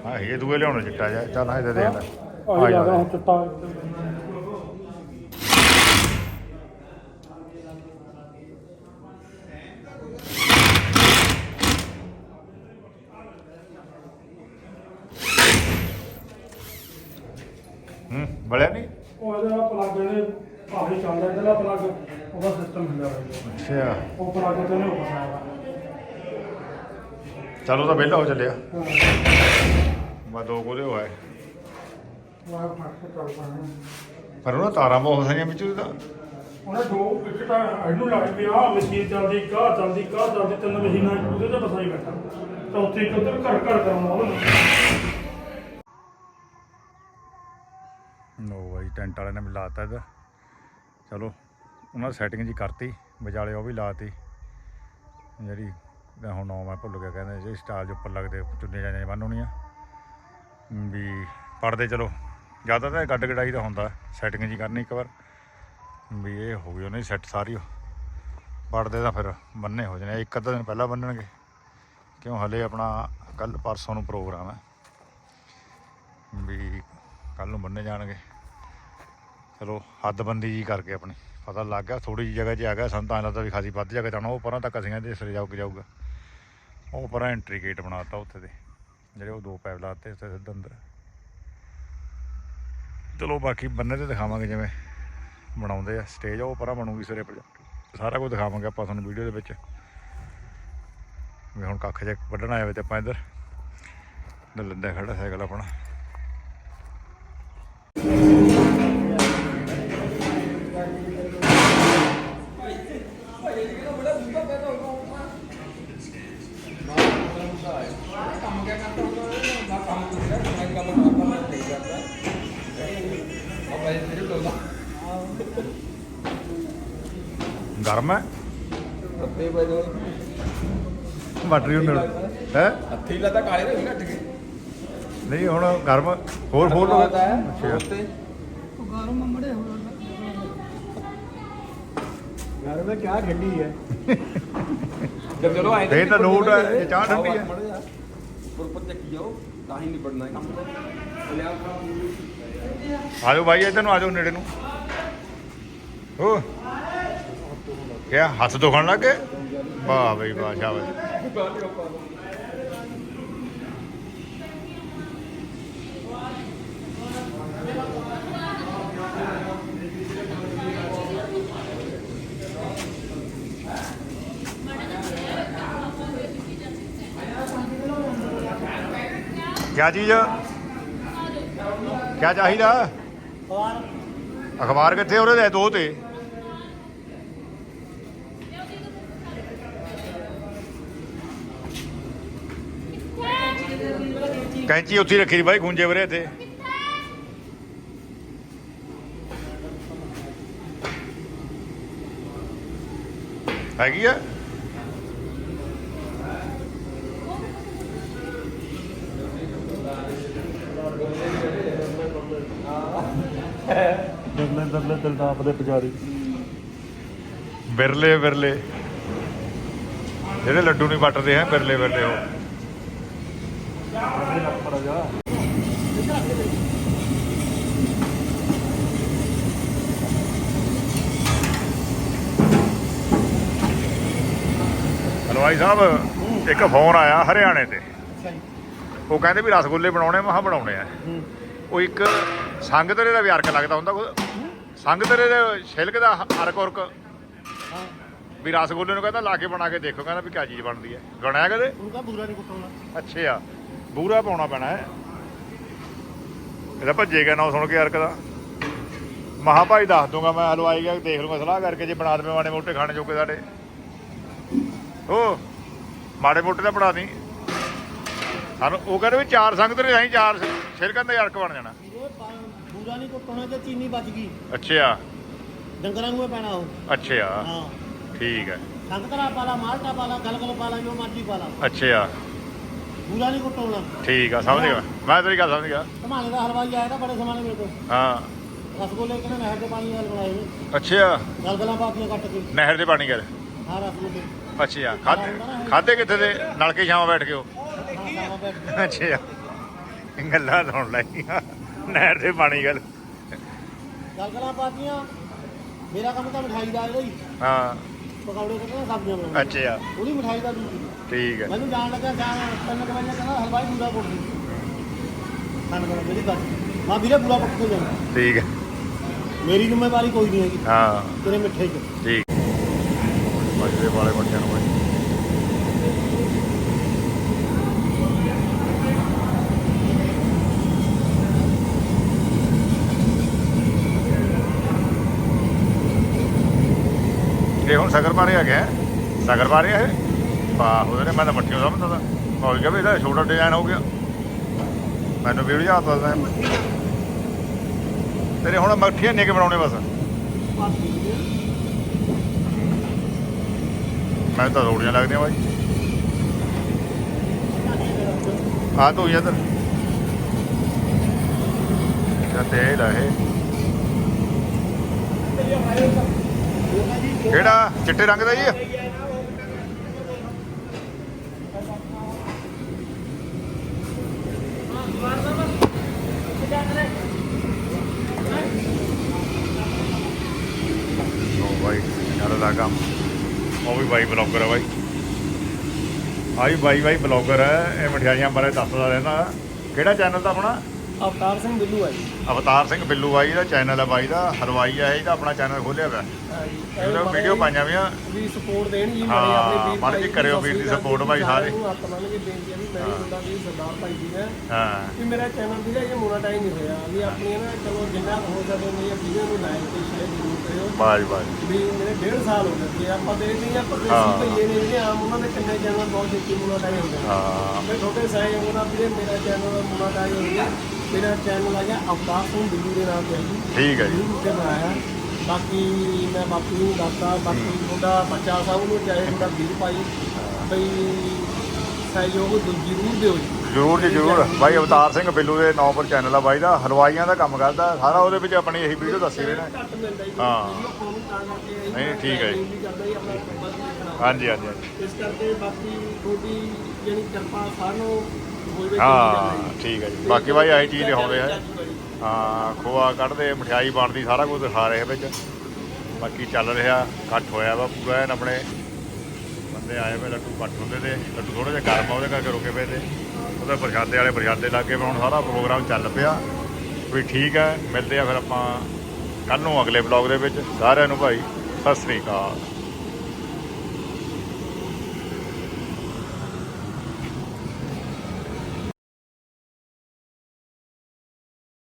A: ਹਾਂ ਇਹ ਦੂਏ ਲਿਆਉਣਾ ਚਿੱਟਾ ਜਾ ਚੱਲ ਹਾਂ ਇਹਦੇ ਦੇ ਲੈ। ਆ ਜਾ
E: ਹੁਣ ਚਿੱਟਾ।
A: ਹੂੰ ਬੜਿਆ ਨਹੀਂ
G: ਉਹ ਇਹਦਾ ਪਲੱਗ ਨੇ ਭਾਵੇਂ ਚੱਲਦਾ ਇਹਦਾ ਪਲੱਗ ਉਹਦਾ ਸਿਸਟਮ ਹੁੰਦਾ ਹੋਇਆ।
A: ਅੱਛਾ।
G: ਉਹ ਪਲੱਗ ਤੇ ਨਹੀਂ ਹੋ ਸਕਦਾ
A: ਚਲੋ ਤਾਂ ਵਿਹਲਾ ਹੋ ਚੱਲਿਆ। ਮੈਂ ਦੋ ਕੋਲੇ ਹੋਇਆ।
G: ਉਹ ਫੜ ਕੇ ਚੱਲਦਾ ਹੈ
A: ਪਰ ਉਹਨਾਂ ਤਾਰਾਂ ਬਹੁਤ ਸਾਰੀਆਂ ਵਿੱਚ ਉਹਦਾ।
G: ਉਹਨੇ ਦੋ ਇੱਕ ਤਾਂ ਇਹਨੂੰ ਲੱਗ ਪਿਆ ਮਸ਼ੀਨ ਚੱਲਦੀ ਕਾ ਚੱਲਦੀ ਕਾ ਚੱਲਦੀ ਤਿੰਨ ਮਸ਼ੀਨਾਂ ਉਹਦੇ ਤੇ ਬਸਾਈ ਬੈਠਾ। ਤਾਂ ਉੱਥੇ ਇੱਕ ਉਧਰ ਘੜ ਘੜ ਕਰਾਉਣਾ ਉਹਨੂੰ।
A: ਨੋ ਬਾਈ ਟੈਂਟ ਵਾਲਿਆਂ ਨੇ ਵੀ ਲਾਤਾ ਇਹਦਾ। ਚਲੋ ਉਹਨਾਂ ਸੈਟਿੰਗ ਜੀ ਕਰਤੀ ਵਿਚਾਲੇ ਉਹ ਵੀ ਲਾਤੀ। ਜਿਹੜੀ ਮੈਂ ਹੁਣ ਨਾਮ ਮੈਂ ਭੁੱਲ ਗਿਆ ਕਹਿੰਦੇ ਜਿਹੜੀ ਸਟਾਲ ਦੇ ਉੱਪਰ ਲੱਗਦੇ ਚੁੰਨੇ ਜਾਣੇ ਬੰਨ ਹੋਣੀਆਂ। ਵੀ ਪੜਦੇ ਚਲੋ, ਜ਼ਿਆਦਾ ਤਾਂ ਗੱਡ ਗਡਾਈ ਦਾ ਹੁੰਦਾ ਸੈਟਿੰਗ ਜੀ ਕਰਨੀ ਇੱਕ ਵਾਰ। ਵੀ ਇਹ ਹੋ ਗਈ ਉਹਨੇ ਸੈੱਟ ਸਾਰੀ ਪੜਦੇ ਤਾਂ ਫਿਰ ਬੰਨੇ ਹੋ ਜਾਣੇ ਇੱਕ ਅੱਧਾ ਦਿਨ ਪਹਿਲਾਂ ਬੰਨਣਗੇ। ਕਿਉਂ ਹਲੇ ਆਪਣਾ ਕੱਲ ਪਰਸੋਂ ਨੂੰ ਪ੍ਰੋਗਰਾਮ ਹੈ। ਵੀ ਕੱਲ ਨੂੰ ਬੰਨੇ ਜਾਣਗੇ। ਚਲੋ, ਹੱਦਬੰਦੀ ਜੀ ਕਰਕੇ ਆਪਣੀ। ਪਤਾ ਲੱਗ ਗਿਆ ਥੋੜੀ ਜਿਹੀ ਜਗ੍ਹਾ 'ਚ ਆ ਗਿਆ, ਸਾਨੂੰ ਤਾਂ ਲੱਗਦਾ ਵੀ ਖਾਸੀ ਵੱਧ ਜਗ੍ਹਾ ਜਾਣਾ। ਉਹ ਪਰਾਂ ਤੱਕ ਅਸੀਂ ਦੇ ਸਿਰੇ ਜਾਊਗਾ ਜਾਊਗਾ। ਉਹ ਪਰਾਂ ਐਂਟਰੀ ਗੇਟ ਬਣਾਤਾ ਉੱਥੇ ਦੇ ਜਿਹੜੇ ਉਹ ਦੋ ਪੈਪ ਲਾਤੇ ਉੱਥੇ ਸਿੱਧਾ ਅੰਦਰ। ਚਲੋ ਬਾਕੀ ਬੰਨੇ ਤੇ ਦਿਖਾਵਾਂਗੇ ਜਿਵੇਂ ਬਣਾਉਂਦੇ ਆ। ਸਟੇਜ ਉਹ ਪਰਾਂ ਬਣੂਗੀ ਸਵੇਰੇ ਪਰ ਸਾਰਾ ਕੁਝ ਦਿਖਾਵਾਂਗੇ ਆਪਾਂ ਤੁਹਾਨੂੰ ਵੀਡੀਓ ਦੇ ਵਿੱਚ। ਵੀ ਹੁਣ ਕੱਖ ਜੇ ਵੱਢਣ ਆਏ ਵੇ ਤੇ ਆਪਾਂ ਇੱਧਰ। ਲੱਦਾ ਖੜਾ ਸਾਈਕਲ ਆਪਣਾ। ਗਰਮ ਹੈ। ਬੈਟਰੀ ਹੁੰਦੇ ਹੈ।
H: ਹੱਥੀ ਲਾਤਾ ਕਾਲੇ ਦੇ ਘੱਟ ਗਏ।
A: ਨਹੀਂ ਹੁਣ ਗਰਮ ਹੋਰ ਹੋਰ ਲੋ ਅੱਛਾ।
I: ਯਾਰ ਮੈਂ ਕਿਆ ਠੰਡੀ ਹੈ।
H: ਜਦ ਚਲੋ ਆਏ
A: ਇਹ ਤਾਂ ਲੋਟ ਹੈ, ਇਹ ਚਾਹ ਠੰਡੀ ਹੈ। [LAUGHS]
H: ਪੁਰਪਰ ਚੱਕੀ ਜਾਓ ਤਾਂ ਹੀ ਨਿਬੜਨਾ ਕੰਮ ਲਿਆ
A: ਆ ਜਾਓ ਭਾਈ ਇੱਧਰ ਨੂੰ ਆ ਜਾਓ ਨੇੜੇ ਨੂੰ। ਹੋ ਕਿਆ ਹੱਥ ਦੁਖਣ ਲੱਗ ਗਏ? ਵਾਹ ਬਈ ਵਾਹ ਸ਼ਾਬਾਸ਼। ਕਿਆ ਚੀਜ਼? ਕਿਆ ਚਾਹੀਦਾ? ਅਖਬਾਰ। ਕਿੱਥੇ ਉਹਦੇ ਦੋ ਤੇ। ਕੈਂਚੀ ਉੱਥੇ ਹੀ ਰੱਖੀ ਸੀ ਬਾਈ ਗੁੰਜੇ ਵਰੇ ਤੇ ਹੈਗੀ ਆ?
G: ਦਰਲੇ ਦਰਲੇ ਦਿਲਦਾਪ ਦੇ ਪੁਜਾਰੀ।
A: ਬਿਰਲੇ ਬਿਰਲੇ। ਜਿਹੜੇ ਲੱਡੂ ਨਹੀਂ ਵੱਟਦੇ ਆ ਬਿਰਲੇ ਬਿਰਲੇ ਉਹ। ਹਲਵਾਈ ਸਾਹਿਬ ਇੱਕ ਫੋਨ ਆਇਆ ਹਰਿਆਣੇ ਤੇ। ਉਹ ਕਹਿੰਦੇ ਵੀ ਰਸਗੁੱਲੇ ਬਣਾਉਣੇ ਮਹਾ ਬਣਾਉਣੇ ਆ। ਉਹ ਇੱਕ ਸੰਗ ਤੇਰੇ ਦਾ ਵੀ ਅਰਕ ਲੱਗਦਾ ਹੁੰਦਾ। ਸੰਗ ਤੇਰੇ ਦੇ ਛਿਲਕ ਦਾ ਅਰਕ ਉਰਕ? ਵੀ ਰਸਗੁੱਲੇ ਨੂੰ ਕਹਿੰਦਾ ਲਾ ਕੇ ਬਣਾ ਕੇ ਦੇਖੋ ਕਹਿੰਦਾ ਵੀ ਕਿਆ ਚੀਜ਼ ਬਣਦੀ ਹੈ। ਗਣਿਆ ਕਦੇ?
I: ਉਹਦਾ ਬੂਰਾ ਨਹੀਂ ਕੁੱਟਣਾ।
A: ਅੱਛਾ। ਬੂਰਾ ਪਾਉਣਾ ਪੈਣਾ ਹੈ। ਇਹਦਾ ਭੱਜੇਗਾ ਨਾ ਸੁਣ ਕੇ ਅਰਕ ਦਾ ਮਹਾ ਭਾਈ ਦੱਸ ਦੂੰਗਾ ਮੈਂ ਹਲਵਾਈ ਗਿਆ ਦੇਖ ਲੂੰਗਾ ਸਲਾਹ ਕਰਕੇ ਜੇ ਬਣਾ ਦੇਵੇਂ ਮਾੜੇ ਮੋਟੇ ਖਾਣੇ ਜੋਗੇ ਸਾਡੇ। ਉਹ ਮਾੜੇ ਮੋਟੇ ਤਾਂ ਬਣਾ ਦੀ ਸਾਨੂੰ ਉਹ ਕਹਿੰਦੇ ਵੀ ਚਾਰ ਸੰਗ ਤੇ ਨਹੀਂ ਚਾਰ ਛਿਲਕਾਂ ਦਾ ਹੀ ਅਰਕ ਬਣ ਜਾਣਾ।
I: ਬੂਰਾ ਨਹੀਂ ਕੁੱਟਣਾ ਤੇ ਚੀਨੀ ਬਚ ਗਈ।
A: ਅੱਛਾ
I: ਡੰਗਰਾਂ ਨੂੰ ਹੀ ਪੈਣਾ ਉਹ।
A: ਅੱਛਾ
I: ਹਾਂ।
A: ਠੀਕ ਹੈ।
I: ਸੰਗਤਰਾ ਪਾਲਾ ਮਾਲਟਾ ਪਾਲਾ ਗਲਗਲ ਪਾਲਾ ਜੋ ਮਰਜ਼ੀ ਪਾਲਾ।
A: ਅੱਛਾ
I: ਬੂਰਾ ਨਹੀਂ ਕੁੱਟਣਾ
A: ਠੀਕ ਆ ਸਮਝ ਗਿਆ। ਮੈਂ ਤੇਰੀ ਗੱਲ ਸਮਝ ਗਿਆ।
I: ਧਮਾਲੇ ਦਾ ਹਲਵਾਈ ਆਇਆ ਤਾਂ ਬੜੇ ਸਮਾਂ ਮੇਰੇ ਕੋਲ
A: ਹਾਂ।
I: ਰਸਗੁੱਲੇ ਕਿਹਨੇ ਨਹਿਰ ਦੇ ਪਾਣੀ ਨਾਲ ਬਣਾਏ ਨੇ।
A: ਅੱਛਾ।
I: ਗਲਗਲਾਂ ਪਾਤੀਆਂ ਕੱਟ ਕੇ।
A: ਨਹਿਰ ਦੇ ਪਾਣੀ ਕਰ।
I: ਹਾਂ ਰਸਗੁੱਲੇ।
A: ਅੱਛਾ ਖਾਦੇ ਖਾਦੇ ਕਿੱਥੇ ਦੇ? ਨਲਕੇ ਛਾਵਾਂ ਬੈਠ ਕੇ ਉਹ।
I: ਹਾਂ
A: ਅੱਛਾ ਗੱਲਾਂ ਸੁਣ ਲਈਆਂ ਨਹਿਰ ਦੇ ਪਾਣੀ ਗੱਲ।
I: ਗਲਗਲਾਂ ਪਾਤੀਆਂ ਮੇਰਾ ਕੰਮ ਤਾਂ ਮਠਾਈ ਦਾ ਹੀ
A: ਹਾਂ।
I: ਪਕੌੜੇ ਕੱਢਣਾ ਸਬਜ਼ੀਆਂ ਬਣਾਉਣਾ
A: ਅੱਛਾ।
I: ਉਹਦੀ ਮਠਾਈ ਦਾ ਡਿਊਟੀ
A: ਠੀਕ ਹੈ।
I: ਮੈਨੂੰ ਜਾਣ ਲੱਗਾ ਜਾਣ ਤਿੰਨ ਕੁ ਵਜੇ ਕਹਿੰਦਾ ਹਲਵਾਈ ਪੂਰਾ ਕੋਟ ਦੀ ਸਾਨੂੰ ਕਹਿੰਦਾ ਜਿਹੜੀ ਬਚ ਗਈ
C: ਹਾਂ ਵੀਰੇ ਪੂਰਾ ਪੱਕਾ ਜਾਣਾ?
A: ਠੀਕ ਹੈ।
C: ਮੇਰੀ ਜ਼ਿੰਮੇਵਾਰੀ ਕੋਈ ਨਹੀਂ ਹੈਗੀ।
A: ਹਾਂ।
C: ਤੇਰੇ ਮਿੱਠੇ 'ਚ।
A: ਠੀਕ। ਮਜਦੇ ਵਾਲੇ ਬੱਚਿਆਂ ਨੂੰ ਬਾਈ ਇਹ ਹੁਣ ਸਗਰ ਮਾਰੇ ਆ ਗਿਆ ਸਗਰ ਮਾਰੇ ਆ ਇਹ? ਵਾਹ ਉਹਦੇ ਨੇ ਮੈਂ ਤਾਂ ਮੱਠੀਆਂ ਸਮਝਦਾ ਤਾਂ। ਮੈਂ ਕਿਹਾ ਵੀ ਇਹਦਾ ਛੋਟਾ ਡਿਜ਼ਾਈਨ ਹੋ ਗਿਆ। ਮੈਨੂੰ ਵੀਡੀਓ ਯਾਦ ਦੱਸਦਾ ਤੇਰੇ ਹੁਣ ਮੱਠੀਆਂ ਨੇ ਕਿ ਬਣਾਉਣੇ ਬਸ? ਮੈਂ ਤਾਂ ਰੋੜੀਆਂ ਲੱਗਦੀਆਂ ਬਾਈ। ਆ ਤੂੰ ਇੱਧਰ। ਇਹ ਤੇਲ ਆ ਕਿਹੜਾ? ਚਿੱਟੇ ਰੰਗ ਦਾ ਜੀ ਆ? ਉਹ ਬਾਈ ਯਾਰ ਦਾ ਕੰਮ। ਉਹ ਵੀ ਬਾਈ ਬਲੌਗਰ ਹੈ ਬਾਈ। ਆ ਵੀ ਬਾਈ ਬਾਈ ਬਲੌਗਰ ਹੈ ਇਹ ਮਠਿਆਈਆਂ ਬਾਰੇ ਦੱਸਦਾ ਰਹਿੰਦਾ। ਕਿਹੜਾ ਚੈਨਲ ਦਾ ਆਪਣਾ?
C: ਅਵਤਾਰ ਸਿੰਘ ਬਿੱਲੂ ਹੈ ਜੀ।
A: ਅਵਤਾਰ ਸਿੰਘ ਬਿੱਲੂ ਬਾਈ ਦਾ ਚੈਨਲ ਹੈ ਬਾਈ ਦਾ। ਹਲਵਾਈ ਹੈ ਇਹਦਾ ਆਪਣਾ ਚੈਨਲ ਖੋਲਿਆ ਹੋਇਆ ਇਹਦਾ ਵੀਡੀਓ ਪਾਈਆਂ ਵੀਆਂ
C: ਵੀ ਸਪੋਰਟ ਦੇਣ ਜੀ
A: ਹਾਂ, ਮਾੜੀ ਜਿਹੀ ਕਰਿਓ ਵੀਰ ਦੀ support ਭਾਈ ਸਾਰੇ।
C: ਹੱਥ ਬੰਨ ਕੇ ਬੇਨਤੀ ਹੈ ਵੀ ਮੈਂ ਵੀ ਤੁਹਾਡਾ ਵੀ ਸਰਦਾਰ ਭਾਈ ਜੀ ਨੇ
A: ਹਾਂ।
C: ਵੀ ਮੇਰਾ ਚੈਨਲ ਵੀਰੇ ਇਹ ਮੋਨਾਟਾਈਜ਼ ਨਹੀਂ ਹੋਇਆ। ਵੀ ਆਪਣੀ ਨਾ ਚਲੋ ਜਿੰਨਾ ਹੋ ਸਕੇ ਮੇਰੀ ਵੀਡੀਓ ਨੂੰ ਲਾਈਕ ਤੇ ਸ਼ੇਅਰ ਜ਼ਰੂਰ ਕਰਿਓ।
A: ਬਾਈ ਬਾਈ
C: ਵੀ ਮੇਰੇ ਡੇਢ ਸਾਲ ਹੋ ਗਏ ਆਪਾਂ ਦੇਖਦੇ ਹਾਂ
A: ਹਾਂ।
C: ਪਰਦੇਸੀ ਭਈਏ ਨੇ ਜਿਹੜੇ ਆਮ ਉਹਨਾਂ ਦੇ ਕਿੰਨੇ ਚੈਨਲ ਬਹੁਤ ਛੇਤੀ ਮੋਨਾਟਾਈਜ਼ ਹੁੰਦੇ ਨੇ
A: ਹਾਂ।
C: ਮੈਂ ਤੁਹਾਡੇ ਸਹਿਯੋਗ ਨਾਲ ਵੀਰੇ ਮੇਰਾ ਚੈਨਲ ਮੋਨਾਟਾਈਜ਼ ਹੋ ਗਿਆ। ਮੇਰਾ ਚੈਨਲ ਆ ਗਿਆ ਅਵਤਾਰ ਸਿੰਘ ਬਿੱਲੂ ਦੇ ਨਾਮ ਤੇ ਹੈ ਜੀ।
A: ਠੀਕ ਹੈ ਜੀ।
C: YouTube ਤੇ ਬਣਾਇਆ। ਬਾਕੀ ਮੈਂ ਬਾਪੂ ਨੂੰ ਦੱਸਦਾ ਬਾਕੀ ਤੁਹਾਡਾ ਬੱਚਾ ਸਾਹਿਬ ਨੂੰ ਚਾਹੇ ਤੁਹਾਡਾ ਵੀਰ ਭਾਈ ਬਈ ਸਹਿਯੋਗ ਜ਼ਰੂਰ ਦਿਓ ਜੀ
A: ਜ਼ਰੂਰ ਜੀ ਜ਼ਰੂਰ ਬਾਈ ਅਵਤਾਰ ਸਿੰਘ ਬਿੱਲੂ ਦੇ ਨਾਂ ਪਰ ਚੈਨਲ ਆ ਬਾਈ ਦਾ ਹਲਵਾਈਆਂ ਦਾ ਕੰਮ ਕਰਦਾ ਸਾਰਾ ਉਹਦੇ ਵਿੱਚ ਆਪਣੀ ਇਹੀ ਵੀਡੀਓ ਦੱਸੀ ਰਹੇ ਨੇ
C: ਘੱਟ ਮਿਲਦਾ ਜੀ
A: ਹਾਂ।
C: ਤਾਂ ਕਰਕੇ
A: ਨਹੀਂ, ਨਹੀਂ, ਠੀਕ ਹੈ ਜੀ।
C: ਵੀ ਕਰਦਾ ਜੀ ਆਪਣਾ ਕੰਮ ਬਸ ਦੇਖਣਾ।
A: ਹਾਂਜੀ ਹਾਂਜੀ ਹਾਂਜੀ।
C: ਇਸ ਕਰਕੇ ਬਾਕੀ ਤੁਹਾਡੀ ਜਿਹੜੀ ਕਿਰਪਾ ਸਾਨੂੰ ਹੋਵੇ
A: ਹਾਂ ਠੀਕ ਹੈ ਜੀ ਬਾਕੀ ਬਾਈ ਆਈ ਚੀਜ਼ ਦਿਖਾਉਂਦੇ ਆ ਹਾਂ, ਖੋਆ ਕੱਢਦੇ, ਮਠਿਆਈ ਬਣਦੀ, ਸਾਰਾ ਕੁਝ ਦਿਖਾ ਰਹੇ ਵਿੱਚ। ਬਾਕੀ ਚੱਲ ਰਿਹਾ, ਇਕੱਠ ਹੋਇਆ ਵਾ ਪੂਰਾ ਐਨ ਆਪਣੇ। ਬੰਦੇ ਆਏ ਵੇ ਲੱਡੂ ਕੱਟ ਹੁੰਦੇ ਤੇ, ਲੱਡੂ ਥੋੜਾ ਜਿਹਾ ਗਰਮ ਆ, ਉਹਦੇ ਕਰਕੇ ਰੁਕੇ ਪਏ ਤੇ। ਉਹਦੇ ਪ੍ਰਸ਼ਾਦੇ ਵਾਲੇ ਪ੍ਰਸ਼ਾਦੇ ਲੱਗੇ ਹੁਣ ਸਾਰਾ ਪ੍ਰੋਗਰਾਮ ਚੱਲ ਪਿਆ। ਵੀ ਠੀਕ ਹੈ, ਮਿਲਦੇ ਆ ਫਿਰ ਆਪਾਂ ਕੱਲ ਨੂੰ ਅਗਲੇ ਬਲੌਗ ਦੇ ਵਿੱਚ। ਸਾਰਿਆਂ ਨੂੰ ਭਾਈ, ਸਤਿ ਸ੍ਰੀ ਅਕਾਲ।